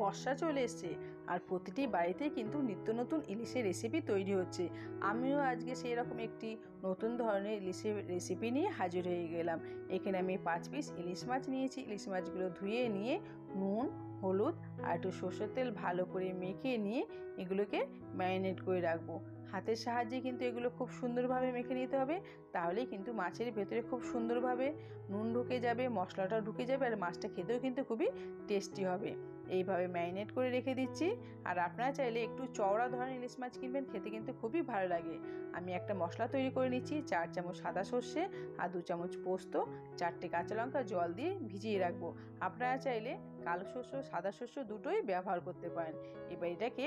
বর্ষা চলে এসছে। আর প্রতিটি বাড়িতে কিন্তু নিত্য নতুন ইলিশের রেসিপি তৈরি হচ্ছে। আমিও আজকে সেই রকম একটি নতুন ধরনের ইলিশের রেসিপি নিয়ে হাজির হয়ে গেলাম। এখানে আমি পাঁচ পিস ইলিশ মাছ নিয়েছি। ইলিশ মাছগুলো ধুয়ে নিয়ে নুন, হলুদ আর একটু সর্ষের তেল ভালো করে মেখে নিয়ে এগুলোকে ম্যারিনেট করে রাখব। হাতের সাহায্যে কিন্তু এগুলো খুব সুন্দরভাবে মেখে নিতে হবে। তাহলেই কিন্তু মাছের ভেতরে খুব সুন্দরভাবে নুন ঢুকে যাবে মশলাটা ঢুকে যাবে আর মাছটা খেতেও কিন্তু খুবই টেস্টি হবে। এইভাবে ম্যারিনেট করে রেখে দিচ্ছি। আর আপনারা চাইলে একটু চওড়া ধরনের ইলিশ মাছ কিনবেন, খেতে কিন্তু খুবই ভালো লাগে। আমি একটা মশলা তৈরি করে নিচ্ছি, চার চামচ সাদা সর্ষে, আর দু চামচ পোস্ত, চারটে কাঁচা লঙ্কা জল দিয়ে ভিজিয়ে রাখব। আপনারা চাইলে কালো শস্য সাদা শস্য দুটোই ব্যবহার করতে পারেন। এবার এটাকে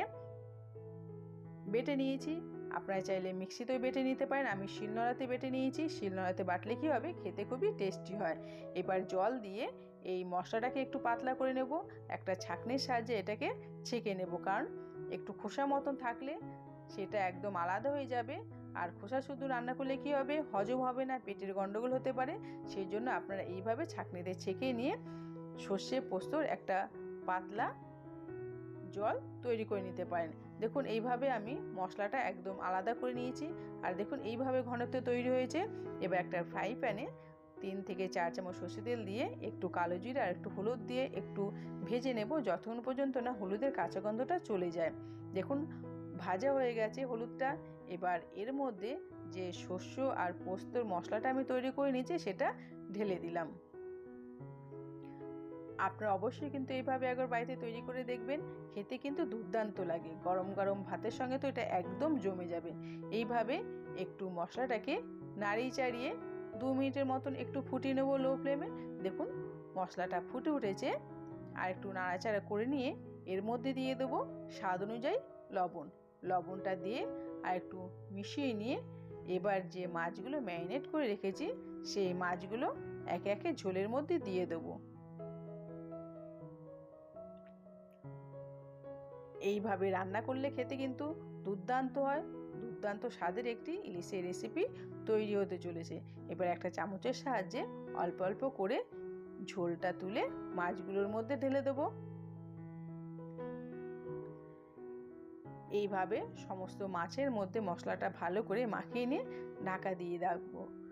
বেটে নিয়েছি। আপনারা চাইলে মিক্সিতেও বেটে নিতে পারেন। আমি শিলনোড়াতে বেটে নিয়েছি। শিলনোড়াতে বাটলে কী হবে? খেতে খুবই টেস্টি হয়। এবার জল দিয়ে এই মশলাটাকে একটু পাতলা করে নেব। একটা ছাঁকনির সাহায্যে এটাকে ছেঁকে নেব। কারণ একটু খোসা মতন থাকলে সেটা একদম আলাদা হয়ে যাবে। আর খোসা শুধু রান্না করলে কী হবে? হজম হবে না, পেটের গণ্ডগোল হতে পারে। সেই জন্য আপনারা এইভাবে ছাঁকনিতে ছেঁকে নিয়ে সর্ষে পোস্তর একটা পাতলা জল তৈরি করে নিতে পারেন। দেখুন, এইভাবে আমি মশলাটা একদম আলাদা করে নিয়েছি। আর দেখুন, এইভাবে ঘনত্ব তৈরি হয়েছে। এবার একটা ফ্রাই প্যানে তিন থেকে চার চামচ সর্ষে তেল দিয়ে একটু কালো জিরে আর একটু হলুদ দিয়ে একটু ভেজে নেব যতক্ষণ পর্যন্ত না হলুদের কাঁচা গন্ধটা চলে যায়। দেখুন, ভাজা হয়ে গেছে হলুদটা। এবার এর মধ্যে যে শস্য আর পোস্তর মশলাটা আমি তৈরি করে নিয়েছি, সেটা ঢেলে দিলাম। আপনারা অবশ্যই কিন্তু এইভাবে একবার বাড়িতে তৈরি করে দেখবেন, খেতে কিন্তু দুর্দান্ত লাগে। গরম গরম ভাতের সঙ্গে তো এটা একদম জমে যাবে। এইভাবে একটু মশলাটাকে নাড়িয়ে চাড়িয়ে দু মিনিটের মতন একটু ফুটিয়ে নেব লো ফ্লেমে দেখুন, মশলাটা ফুটে উঠেছে। আর একটু নাড়াচাড়া করে নিয়ে এর মধ্যে দিয়ে দেবো স্বাদ অনুযায়ী লবণ। লবণটা দিয়ে আর একটু মিশিয়ে নিয়ে এবার যে মাছগুলো ম্যারিনেট করে রেখেছি, সেই মাছগুলো একে একে ঝোলের মধ্যে দিয়ে দেবো। এইভাবে রান্না করলে খেতে কিন্তু দুর্দান্ত হয়। দুর্দান্ত স্বাদের একটি ইলিশের রেসিপি তৈরি হতে চলেছে। এবার একটা চামচের সাহায্যে অল্প অল্প করে ঝোলটা তুলে মাছগুলোর মধ্যে ঢেলে দেবো। এইভাবে সমস্ত মাছের মধ্যে মশলাটা ভালো করে মাখিয়ে নিয়ে ঢাকা দিয়ে রাখব।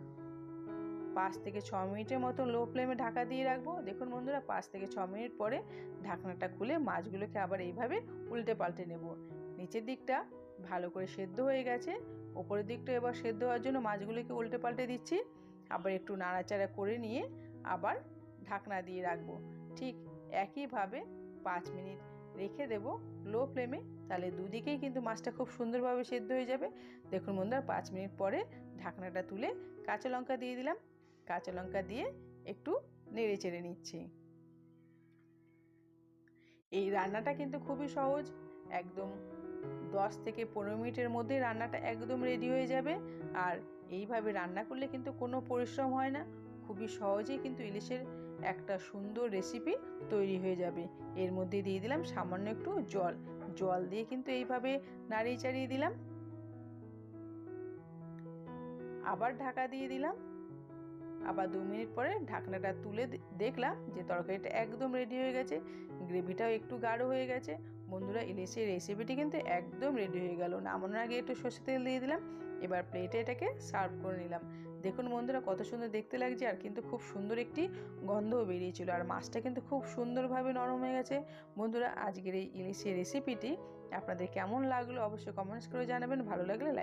পাঁচ থেকে ছ মিনিটের মতো লো ফ্লেমে ঢাকা দিয়ে রাখব। দেখুন বন্ধুরা, পাঁচ থেকে ছ মিনিট পরে ঢাকনাটা খুলে মাছগুলোকে আবার এইভাবে উল্টে পাল্টে নেব। নিচের দিকটা ভালো করে সেদ্ধ হয়ে গেছে। ওপরের দিকটা এবার সেদ্ধ হওয়ার জন্য মাছগুলোকে উল্টে পাল্টে দিচ্ছি। আবার একটু নাড়াচাড়া করে নিয়ে আবার ঢাকনা দিয়ে রাখব। ঠিক একইভাবে পাঁচ মিনিট রেখে দেব লো ফ্লেমে তাহলে দুদিকেই কিন্তু মাছটা খুব সুন্দরভাবে সেদ্ধ হয়ে যাবে। দেখুন বন্ধুরা, পাঁচ মিনিট পরে ঢাকনাটা তুলে কাঁচা লঙ্কা দিয়ে দিলাম। কাঁচা লঙ্কা দিয়ে একটু নেড়ে চেড়ে নিচ্ছি। এই রান্নাটা কিন্তু খুবই সহজ। একদম দশ থেকে পনেরো মিনিটের মধ্যে রান্নাটা একদম রেডি হয়ে যাবে। আর এইভাবে রান্না করলে কিন্তু কোনো পরিশ্রম হয় না। খুবই সহজেই কিন্তু ইলিশের একটা সুন্দর রেসিপি তৈরি হয়ে যাবে। এর মধ্যে দিয়ে দিলাম সামান্য একটু জল। জল দিয়ে কিন্তু এইভাবে নাড়িয়ে চাড়িয়ে দিলাম। আবার ঢাকা দিয়ে দিলাম। আবার দু মিনিট পরে ঢাকনাটা তুলে দেখলাম যে তরকারিটা একদম রেডি হয়ে গেছে। গ্রেভিটাও একটু গাঢ় হয়ে গেছে। বন্ধুরা, ইলিশের রেসিপিটি কিন্তু একদম রেডি হয়ে গেল। নামানোর আগে একটু সর্ষে তেল দিয়ে দিলাম। এবার প্লেটে এটাকে সার্ভ করে নিলাম। দেখুন বন্ধুরা, কত সুন্দর দেখতে লাগছে আর কিন্তু খুব সুন্দর একটি গন্ধও বেরিয়েছিল। আর মাছটা কিন্তু খুব সুন্দরভাবে নরম হয়ে গেছে। বন্ধুরা, আজকের এই ইলিশের রেসিপিটি আপনাদের কেমন লাগল অবশ্যই কমেন্টস করে জানাবেন। ভালো লাগলে লাইক